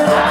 감사합니다.